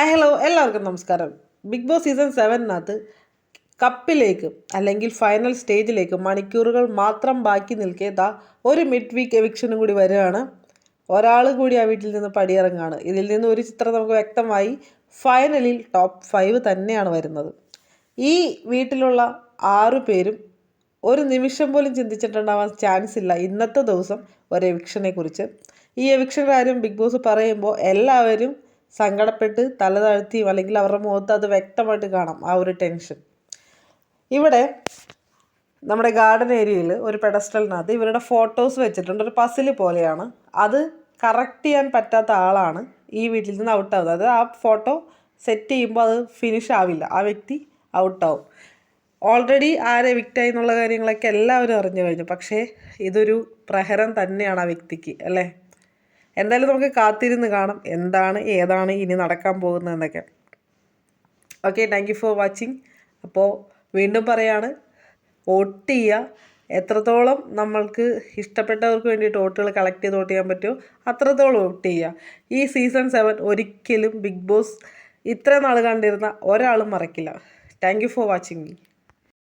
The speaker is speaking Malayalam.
ഹായ് ഹലോ എല്ലാവർക്കും നമസ്കാരം. ബിഗ് ബോസ് സീസൺ സെവനിനകത്ത് കപ്പിലേക്ക് അല്ലെങ്കിൽ ഫൈനൽ സ്റ്റേജിലേക്ക് മണിക്കൂറുകൾ മാത്രം ബാക്കി നിൽക്കേത ഒരു മിഡ് വീക്ക് എവിക്ഷനും കൂടി വരികയാണ്. ഒരാൾ കൂടി ആ വീട്ടിൽ നിന്ന് പടിയിറങ്ങാണ് ഇതിൽ നിന്ന് ഒരു ചിത്രം നമുക്ക് വ്യക്തമായി ഫൈനലിൽ ടോപ്പ് ഫൈവ് തന്നെയാണ് വരുന്നത്. ഈ വീട്ടിലുള്ള ആറു പേരും ഒരു നിമിഷം പോലും ചിന്തിച്ചിട്ടുണ്ടാവാൻ ചാൻസ് ഇല്ല. ഇന്നത്തെ ദിവസം ഒരു എവിക്ഷനെ കുറിച്ച്. ഈ എവിക്ഷൻ കാര്യം ബിഗ് ബോസ് പറയുമ്പോൾ എല്ലാവരും സങ്കടപ്പെട്ട് തല താഴ്ത്തിയും അല്ലെങ്കിൽ അവരുടെ മുഖത്ത് അത് വ്യക്തമായിട്ട് കാണാം ആ ഒരു ടെൻഷൻ. ഇവിടെ നമ്മുടെ ഗാർഡൻ ഏരിയയിൽ ഒരു പെഡസ്റ്റലിനകത്ത് ഇവരുടെ ഫോട്ടോസ് വെച്ചിട്ടുണ്ട്. ഒരു പസിൽ പോലെയാണ്. അത് കറക്റ്റ് ചെയ്യാൻ പറ്റാത്ത ആളാണ് ഈ വീട്ടിൽ നിന്ന് ഔട്ടാവുന്നത് അതായത് ആ ഫോട്ടോ സെറ്റ് ചെയ്യുമ്പോൾ അത് ഫിനിഷ് ആവില്ല. ആ വ്യക്തി ഔട്ടാവും ഓൾറെഡി ആരെ വിക്റ്റായി എന്നുള്ള കാര്യങ്ങളൊക്കെ എല്ലാവരും അറിഞ്ഞു കഴിഞ്ഞു. പക്ഷേ ഇതൊരു പ്രഹരം തന്നെയാണ് ആ വ്യക്തിക്ക് അല്ലേ? എന്തായാലും നമുക്ക് കാത്തിരുന്ന് കാണാം എന്താണ് ഏതാണ് ഇനി നടക്കാൻ പോകുന്നതെന്നൊക്കെ okay thank you for watching അപ്പോൾ വീണ്ടും പറയാണ് വോട്ട് ചെയ്യുക എത്രത്തോളം നമ്മൾക്ക് ഇഷ്ടപ്പെട്ടവർക്ക് വേണ്ടിയിട്ട് വോട്ടുകൾ കളക്ട് ചെയ്ത് വോട്ട് ചെയ്യാൻ പറ്റുമോ അത്രത്തോളം വോട്ട് ചെയ്യുക ഈ സീസൺ സെവൻ ഒരിക്കലും ബിഗ് ബോസ് ഇത്ര നാൾ കണ്ടിരുന്ന ഒരാളും മറക്കില്ല. Thank you for watching me